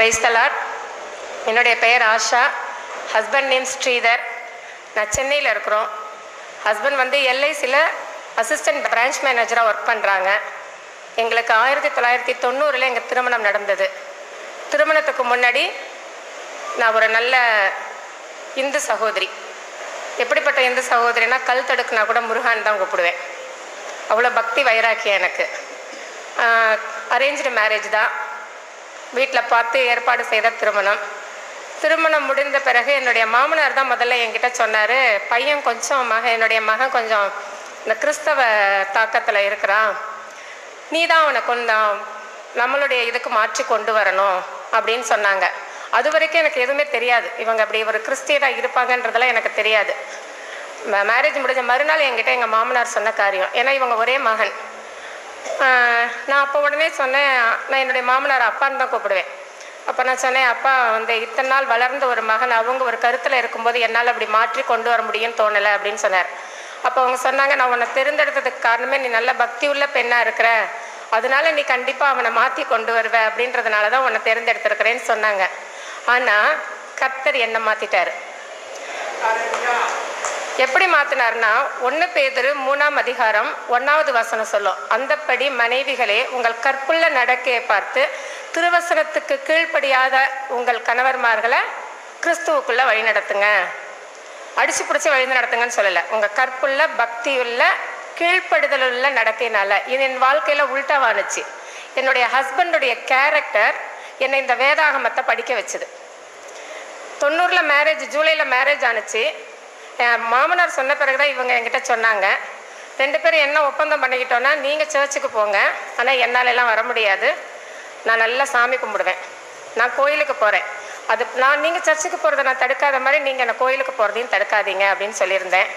Price தலாட் என்னுடைய பெயர் Asha. Husband name Sridhar. நான் சென்னையில் இருக்கிறோம். ஹஸ்பண்ட் வந்து எல்ஐசியில் அசிஸ்டன்ட் பிரான்ச் மேனேஜராக ஒர்க் பண்ணுறாங்க எங்களுக்கு ஆயிரத்தி தொள்ளாயிரத்தி தொண்ணூறில் எங்கள் திருமணம் நடந்தது. திருமணத்துக்கு முன்னாடி நான் ஒரு நல்ல இந்து சகோதரி. எப்படிப்பட்ட இந்து சகோதரினா கல் தடுக்குனா கூட முருகான் தான் கூப்பிடுவேன். அவ்வளோ பக்தி வைராக்கியம் எனக்கு. அரேஞ்சு மேரேஜ் தான். வீட்டில் பார்த்து ஏற்பாடு செய்த திருமணம். திருமணம் முடிந்த பிறகு என்னுடைய மாமனார் தான் முதல்ல என்கிட்ட சொன்னார் பையன் கொஞ்சம் மகன் என்னுடைய மகன் கொஞ்சம் இந்த கிறிஸ்தவ தாக்கத்தில் இருக்கிறான். நீ தான் அவனை கொஞ்சம் நம்மளுடைய இதுக்கு மாற்றி கொண்டு வரணும் அப்படின்னு சொன்னாங்க. அது வரைக்கும் எனக்கு எதுவுமே தெரியாது. இவங்க அப்படி ஒரு கிறிஸ்டியனாக இருப்பாங்கன்றதெல்லாம் எனக்கு தெரியாது. மேரேஜ் முடிஞ்ச மறுநாள் என்கிட்ட எங்கள் மாமனார் சொன்ன காரியம். ஏன்னா இவங்க ஒரே மகன். நான் அப்போ உடனே சொன்னேன் நான் என்னுடைய மாமனார் அப்பான்னு தான் கூப்பிடுவேன். அப்போ நான் சொன்னேன் அப்பா வந்து இத்தனை நாள் வளர்ந்த ஒரு மகன் அவங்க ஒரு கருத்தில் இருக்கும்போது என்னால் அப்படி மாற்றி கொண்டு வர முடியும்னு தோணலை அப்படின்னு சொன்னார். அப்போ அவங்க சொன்னாங்க நான் உன்னை தேர்ந்தெடுத்ததுக்கு காரணமே நீ நல்ல பக்தி உள்ள பெண்ணாக இருக்கிற. அதனால நீ கண்டிப்பாக அவனை மாற்றி கொண்டு வருவ அப்படின்றதுனால தான் உன்னை தேர்ந்தெடுத்திருக்கிறேன்னு சொன்னாங்க. ஆனால் கர்த்தர் என்னை மாற்றிட்டாரு எப்படி மாத்தினார்னா ஒன்று பேதரு மூணாம் அதிகாரம் ஒன்றாவது வசனம் சொல்லும். அந்தப்படி மனைவிகளே உங்கள் கற்புள்ள நடக்கையை பார்த்து திருவசனத்துக்கு கீழ்ப்படியாத உங்கள் கணவர்மார்களை கிறிஸ்துவுக்குள்ள வழி நடத்துங்க. அடிச்சு பிடிச்சி வழி நடத்துங்கன்னு சொல்லலை. உங்கள் கற்புள்ள பக்தியுள்ள கீழ்ப்படுதல் உள்ள நடத்தினால இது என் வாழ்க்கையில் உள்டாவானுச்சு என்னுடைய ஹஸ்பண்டுடைய கேரக்டர் என்னை இந்த வேதாகமத்தை படிக்க வச்சுது. தொண்ணூறில் மேரேஜ் ஜூலையில் மேரேஜ் ஆணுச்சு மாமனார் சொன்ன பிறகு தான் இவங்க என்கிட்ட சொன்னாங்க. ரெண்டு பேரும் என்ன ஒப்பந்தம் பண்ணிக்கிட்டோன்னா நீங்கள் சர்ச்சுக்கு போங்க. ஆனால் என்னால் எல்லாம் வர முடியாது. நான் நல்லா சாமி கும்பிடுவேன். நான் கோயிலுக்கு போகிறேன் அது நான் நீங்கள் சர்ச்சுக்கு போகிறத நான் தடுக்காத மாதிரி நீங்கள் என்னை கோயிலுக்கு போகிறதையும் தடுக்காதீங்க அப்படின்னு சொல்லியிருந்தேன்.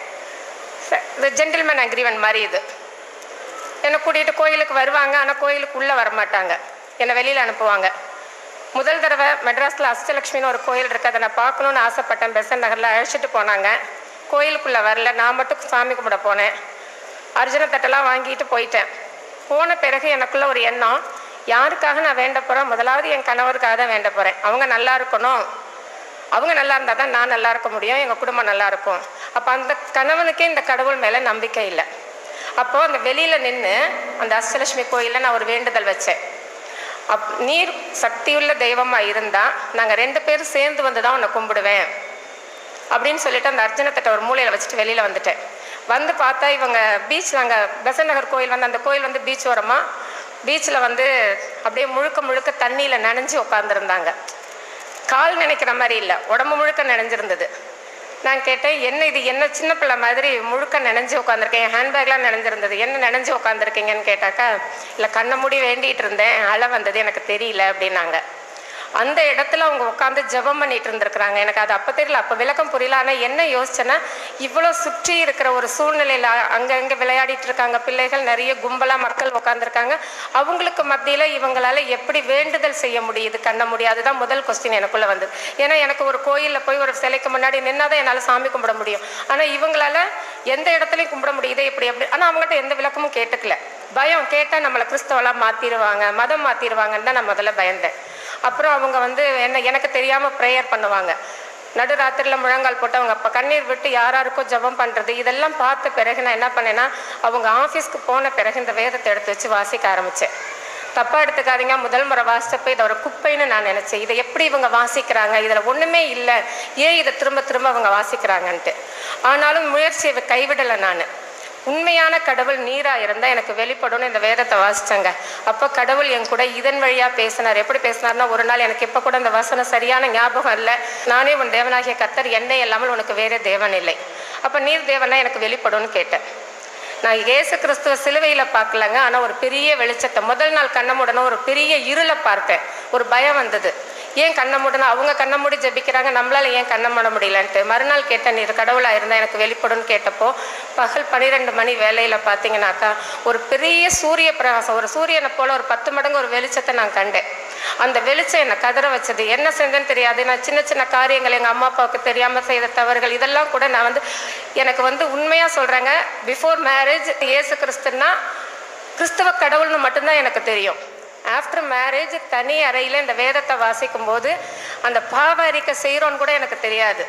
இது ஜென்டில்மேன் அக்ரிமெண்ட் மாதிரி இது. என்னை கூட்டிகிட்டு கோயிலுக்கு வருவாங்க. ஆனால் கோயிலுக்கு உள்ளே வரமாட்டாங்க. என்னை வெளியில் அனுப்புவாங்க. முதல் தடவை மெட்ராஸில் அஷ்டலக்ஷ்மின்னு ஒரு கோயில் இருக்குது அதை நான் பார்க்கணுன்னு ஆசைப்பட்டேன். பெசன் நகரில் அழைச்சிட்டு போனாங்க. கோயிலுக்குள்ளே வரல. நான் மட்டும் சாமி கும்பிட போனேன். அர்ஜுன தட்டெல்லாம் வாங்கிட்டு போயிட்டேன். போன பிறகு எனக்குள்ள ஒரு எண்ணம். யாருக்காக நான் வேண்ட போகிறேன் முதலாவது என் கணவருக்காக தான் வேண்ட போகிறேன் அவங்க நல்லா இருக்கணும். அவங்க நல்லா இருந்தால் தான் நான் நல்லா இருக்க முடியும். எங்கள் குடும்பம் நல்லா இருக்கும். அப்போ அந்த கணவனுக்கே இந்த கடவுள் மேலே நம்பிக்கை இல்லை. அப்போது அந்த வெளியில் நின்று அந்த அஷ்டலட்சுமி கோயிலில் நான் ஒரு வேண்டுதல் வச்சேன். அப் நீர் சக்தியுள்ள தெய்வமாக இருந்தால் நாங்கள் ரெண்டு பேரும் சேர்ந்து வந்து தான் உன்னை கும்பிடுவேன். அப்படின்னு சொல்லிட்டு அந்த அர்ஜுனத்திட்ட ஒரு மூலையில் வச்சுட்டு வெளியில் வந்துட்டேன். வந்து பார்த்தா இவங்க பீச்சில் அங்கே பெசன் நகர் கோயில் வந்து அந்த கோயில் வந்து பீச் ஓரமாக பீச்சில் வந்து அப்படியே முழுக்க முழுக்க தண்ணியில் நனைஞ்சு உட்காந்துருந்தாங்க கால் நினைக்கிற மாதிரி இல்லை உடம்பு முழுக்க நினைஞ்சிருந்தது. நான் கேட்டேன் என்ன இது? என்ன சின்ன பிள்ளை மாதிரி முழுக்க நினைஞ்சு உட்காந்துருக்கேன் என் ஹேண்ட்பேக்லாம் நினைஞ்சிருந்தது. என்ன நினைஞ்சு உட்காந்துருக்கீங்கன்னு கேட்டாக்கா இல்லை கண்ணை மூடி வேண்டிகிட்டு இருந்தேன். அழ வந்தது எனக்கு தெரியல அப்படின்னாங்க. அந்த இடத்துல அவங்க உட்காந்து ஜெபம் பண்ணிட்டு இருந்திருக்கிறாங்க. எனக்கு அது அப்போ தெரியல. அப்போ விளக்கம் புரியல. ஆனால் என்ன யோசிச்சேன்னா இவ்வளோ சுற்றி இருக்கிற ஒரு சூழ்நிலையில் அங்கங்கே விளையாடிட்டு இருக்காங்க. பிள்ளைகள் நிறைய கும்பலாக மக்கள் உட்காந்துருக்காங்க அவங்களுக்கு மத்தியில் இவங்களால எப்படி வேண்டுதல் செய்ய முடியுது கண்ண முடியாது தான் முதல் கொஸ்டின் எனக்குள்ளே வந்தது. ஏன்னா எனக்கு ஒரு கோயிலில் போய் ஒரு சிலைக்கு முன்னாடி நின்னா தான் என்னால் சாமி கும்பிட முடியும். ஆனால் இவங்களால எந்த இடத்துலையும் கும்பிட முடியுது இப்படி எப்படி ஆனால் அவங்ககிட்ட எந்த விளக்கமும் கேட்டுக்கல. பயம் கேட்டால் நம்மளை கிறிஸ்தவெல்லாம் மாற்றிடுவாங்க மதம் மாற்றிடுவாங்கன்னு தான் நான் முதல்ல பயந்தேன். அப்புறம் அவங்க வந்து என்ன எனக்கு தெரியாமல் ப்ரேயர் பண்ணுவாங்க. நடுராத்திரியில் முழங்கால் போட்டு அவங்க அப்போ கண்ணீர் விட்டு யாராருக்கோ ஜெபம் பண்ணுறது இதெல்லாம் பார்த்த பிறகு நான் என்ன பண்ணேன்னா அவங்க ஆஃபீஸ்க்கு போன பிறகு இந்த வேதத்தை எடுத்து வச்சு வாசிக்க ஆரம்பித்தேன் தப்பாக எடுத்துக்காதீங்க முதல் முறை வாசித்தப்போ இதை ஒரு குப்பைன்னு நான் நினச்சேன். இதை எப்படி இவங்க வாசிக்கிறாங்க? இதில் ஒன்றுமே இல்லை. ஏன் இதை திரும்ப திரும்ப அவங்க வாசிக்கிறாங்கன்ட்டு. ஆனாலும் முயற்சியை கைவிடலை நான். உண்மையான கடவுள் நீராக இருந்தால் எனக்கு வெளிப்படும்னு இந்த வேதத்தை வாசித்தேங்க அப்போ கடவுள் என் கூட இதன் வழியாக பேசினார். எப்படி பேசினார்னா ஒரு நாள் எனக்கு இப்போ கூட அந்த வசனம் சரியான ஞாபகம் இல்லை. நானே உன் தேவனாகிய கத்தர் என்னை இல்லாமல் உனக்கு வேற தேவன் இல்லை. அப்போ நீர் தேவனா எனக்கு வெளிப்படும்னு கேட்டேன். நான் இயேசு கிறிஸ்துவ சிலுவையில் பார்க்கலங்க. ஆனால் ஒரு பெரிய வெளிச்சத்தை முதல் நாள் கண்ணமுடனே ஒரு பெரிய இருளை பார்த்தேன். ஒரு பயம் வந்தது. ஏன் கண்ணை மூடணும்? அவங்க கண்ணை மூடி ஜெபிக்கிறாங்க. நம்மளால் ஏன் கண்ணை மூட முடியலன்ட்டு. மறுநாள் கேட்டேன் நீர் கடவுளாக இருந்தால் எனக்கு வெளிப்படும்னு கேட்டப்போ பகல் பன்னிரெண்டு மணி வேலையில் பார்த்தீங்கன்னாக்கா ஒரு பெரிய சூரிய பிரகாசம் ஒரு சூரியனை போல் ஒரு பத்து மடங்கு ஒரு வெளிச்சத்தை நான் கண்டேன். அந்த வெளிச்சம் என்னை கதற வச்சது. என்ன செஞ்சேன்னு தெரியாது. நான் சின்ன சின்ன காரியங்கள் எங்கள் அம்மா அப்பாவுக்கு தெரியாமல் செய்த தவறுகள் இதெல்லாம் கூட நான் வந்து எனக்கு வந்து உண்மையாக சொல்கிறேங்க பிஃபோர் மேரேஜ் இயேசு கிறிஸ்துன்னா கிறிஸ்தவ கடவுள்னு மட்டும்தான் எனக்கு தெரியும். ஆஃப்டர் மேரேஜ் தனி அறையில் இந்த வேதத்தை வாசிக்கும் போது அந்த பாவ அறிக்கை செய்கிறோன்னு கூட எனக்கு தெரியாது.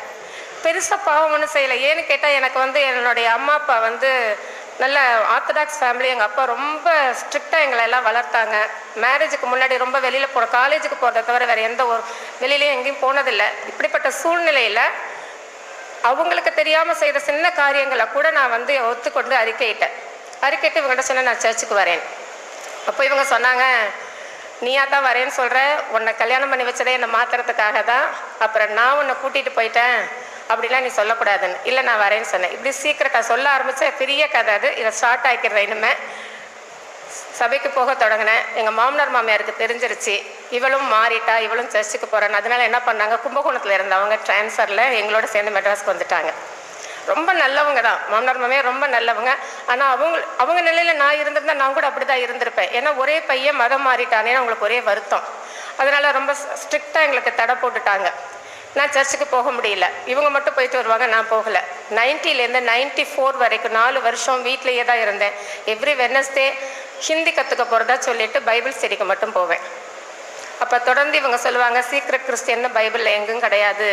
பெருசாக பாவம் ஒன்றும் செய்யலை. ஏன்னு கேட்டால் எனக்கு வந்து என்னுடைய அம்மா அப்பா வந்து நல்ல ஆர்த்தடாக்ஸ் ஃபேமிலி எங்கள் அப்பா ரொம்ப ஸ்ட்ரிக்டாக எங்களை எல்லாம் வளர்த்தாங்க. மேரேஜுக்கு முன்னாடி ரொம்ப வெளியில் போகிற காலேஜுக்கு போகிறத தவிர வேறு எந்த ஒரு வெளியிலையும் எங்கேயும் போனதில்லை. இப்படிப்பட்ட சூழ்நிலையில் அவங்களுக்கு தெரியாமல் செய்த சின்ன காரியங்களை கூட நான் வந்து ஒத்துக்கொண்டு அறிக்கையிட்டேன். அறிக்கைட்டு இவங்கள்ட்ட சொன்னேன் நான் சர்ச்சுக்கு வரேன். அப்போ இவங்க சொன்னாங்க நீயா தான் வரேன்னு சொல்கிற உன்னை கல்யாணம் பண்ணி வச்சதே என்னை மாத்துறதுக்காக தான். அப்புறம் நான் உன்னை கூட்டிகிட்டு போயிட்டேன். அப்படிலாம் நீ சொல்லக்கூடாதுன்னு. இல்லை நான் வரேன்னு சொன்னேன். இப்படி சீக்கிரட்டாக சொல்ல ஆரம்பித்த பெரிய கதை அது. இதை ஷார்ட் ஆக்கிடுறேன் இனிமே. சபைக்கு போக தொடங்கினேன். எங்கள் மாமனார் மாமியாருக்கு தெரிஞ்சிருச்சு. இவளும் மாறிட்டா இவளும் சர்ச்சுக்கு போகிறேன்னு அதனால என்ன பண்ணாங்க? கும்பகோணத்தில் இருந்தவங்க ட்ரான்ஸ்ஃபரில் எங்களோட சேர்ந்து மெட்ராஸ்க்கு வந்துட்டாங்க. ரொம்ப நல்லவங்க தான். மாமனார் மாமியார் ரொம்ப நல்லவங்க. ஆனால் அவங்க அவங்க நிலையில் நான் இருந்திருந்தா நான் கூட அப்படி தான் இருந்திருப்பேன். ஏன்னா ஒரே பையன் மதம் மாறிட்டானேன்னு அவங்களுக்கு ஒரே வருத்தம். அதனால் ரொம்ப ஸ்ட்ரிக்டாக எங்களுக்கு தடை போட்டுட்டாங்க. நான் சர்ச்சுக்கு போக முடியல. இவங்க மட்டும் போயிட்டு வருவாங்க நான் போகலை. நைன்ட்டிலேருந்து நைன்ட்டி ஃபோர் வரைக்கும் நாலு வருஷம் வீட்டிலேயே தான் இருந்தேன். எவ்ரி வெனஸ்டே ஹிந்தி கற்றுக்க போகிறதா சொல்லிட்டு பைபிள் ஸ்டடிக்கு மட்டும் போவேன். அப்போ தொடர்ந்து இவங்க சொல்லுவாங்க சீக்கிரம் கிறிஸ்டியன்னு பைபிளில் எங்கும் கிடையாது.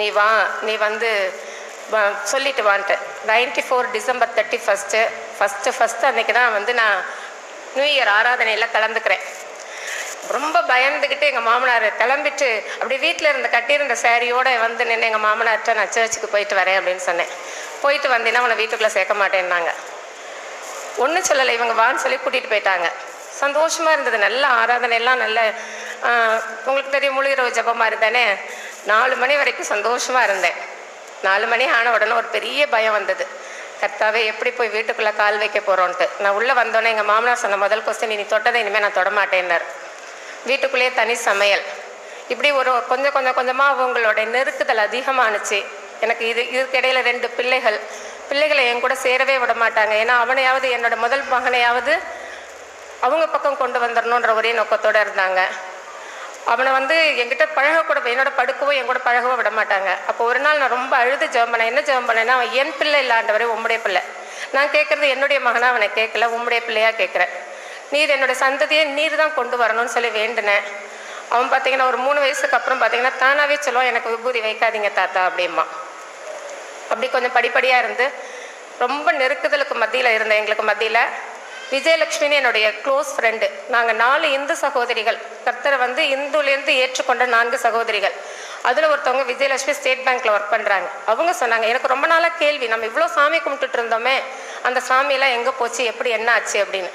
நீ வா நீ வந்து சொல்லிட்டு one ninety four December thirty first first first அன்றைக்கி தான் வந்து நான் நியூ இயர் ஆராதனையில் கலந்துக்கிறேன். ரொம்ப பயந்துக்கிட்டு எங்கள் மாமனார் கிளம்பிட்டு அப்படி வீட்டில் இருந்த கட்டியிருந்த சேரீயோடு வந்து நின்று எங்கள் மாமனார்கிட்ட நான் சர்ச்சுக்கு போயிட்டு வரேன் அப்படின்னு சொன்னேன். போயிட்டு வந்தீங்கன்னா உன்னை வீட்டுக்குள்ளே சேர்க்க மாட்டேன்னாங்க. ஒன்றும் சொல்லலை இவங்க வான்னு சொல்லி கூட்டிகிட்டு போயிட்டாங்க. சந்தோஷமாக இருந்தது நல்ல ஆராதனையெல்லாம் நல்ல உங்களுக்கு தெரியும் முழுகிறவு ஜபமாக இருந்தேனே? நாலு மணி வரைக்கும் சந்தோஷமாக இருந்தேன். நாலு மணி ஆன உடனே ஒரு பெரிய பயம் வந்தது. கர்த்தாவே எப்படி போய் வீட்டுக்குள்ளே கால் வைக்க போகிறோன்ட்டு நான் உள்ளே வந்தோடனே எங்கள் மாமனார் சொன்ன முதல் கொஸ்டின் நீ தொட்டதை இனிமேல் நான் தொடமாட்டேன்னார். வீட்டுக்குள்ளேயே தனி சமையல். இப்படி ஒரு கொஞ்சம் கொஞ்சம் கொஞ்சமாக அவங்களோட நெருக்குதல் அதிகமானுச்சு. எனக்கு இது இதுக்கிடையில் ரெண்டு பிள்ளைகள். பிள்ளைகளை என் கூட சேரவே விட மாட்டாங்க ஏன்னா அவனையாவது என்னோட முதல் மகனையாவது அவங்க பக்கம் கொண்டு வந்துடணுன்ற ஒரே நோக்கத்தோடு இருந்தாங்க. அவனை வந்து என்கிட்ட பழகக்கூட என்னோட படுக்கவோ என் கூட பழகவோ விட மாட்டாங்க. அப்போ ஒரு நாள் நான் ரொம்ப அழுது ஜெபம் பண்ணேன். என்ன ஜெபம் பண்ணேன்னா அவன் என் பிள்ளை இல்லாண்டவரே உம்முடைய பிள்ளை. நான் கேட்குறது என்னுடைய மகனா அவனை கேட்கல உம்முடைய பிள்ளையா கேட்குறேன் நீர் என்னோட சந்ததியை நீர் தான் கொண்டு வரணும்னு சொல்லி வேண்டினேன். அவன் பார்த்தீங்கன்னா ஒரு மூணு வயசுக்கு அப்புறம் பார்த்தீங்கன்னா தானாகவே சொல்லுவான் எனக்கு விபூதி வைக்காதீங்க தாத்தா அப்படிமா அப்படி கொஞ்சம் படிப்படியாக இருந்து ரொம்ப நெருக்குதலுக்கு மத்தியில் இருந்தேன் எங்களுக்கு மத்தியில் விஜயலட்சுமின்னு என்னுடைய க்ளோஸ் ஃப்ரெண்டு நாங்கள் நாலு இந்து சகோதரிகள். கர்த்தரை வந்து இந்துலேருந்து ஏற்றுக்கொண்ட நான்கு சகோதரிகள். அதில் ஒருத்தவங்க விஜயலட்சுமி ஸ்டேட் பேங்க்கில் ஒர்க் பண்ணுறாங்க அவங்க சொன்னாங்க எனக்கு ரொம்ப நாளாக கேள்வி நம்ம இவ்வளோ சாமி கும்பிட்டுட்டு இருந்தோமே அந்த சாமியெல்லாம் எங்கே போச்சு? எப்படி என்ன ஆச்சு? அப்படின்னு.